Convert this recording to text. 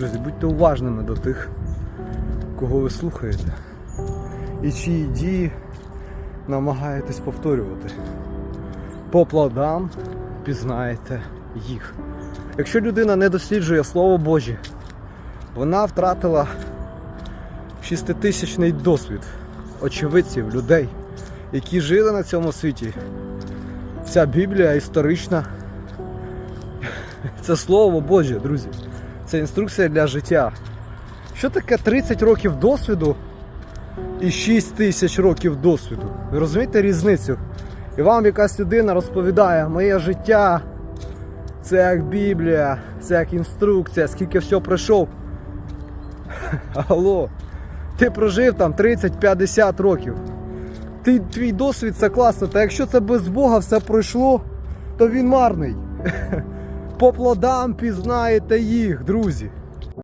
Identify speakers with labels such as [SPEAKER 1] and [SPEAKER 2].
[SPEAKER 1] Друзі, будьте уважними до тих, кого ви слухаєте, і чиї дії намагаєтесь повторювати. По плодам пізнаєте їх. Якщо людина не досліджує Слово Боже, вона втратила шеститисячний досвід очевидців, людей, які жили на цьому світі. Ця Біблія історична. Це Слово Боже, друзі. Це інструкція для життя. Що таке 30 років досвіду і 6 тисяч років досвіду? Ви розумієте різницю? І вам якась людина розповідає, моє життя це як Біблія, це як інструкція, скільки всього пройшов. Алло, ти прожив там 30-50 років. Ти, твій досвід це класно, та якщо це без Бога все пройшло, то він марний. По плодам пізнаєте їх, друзі.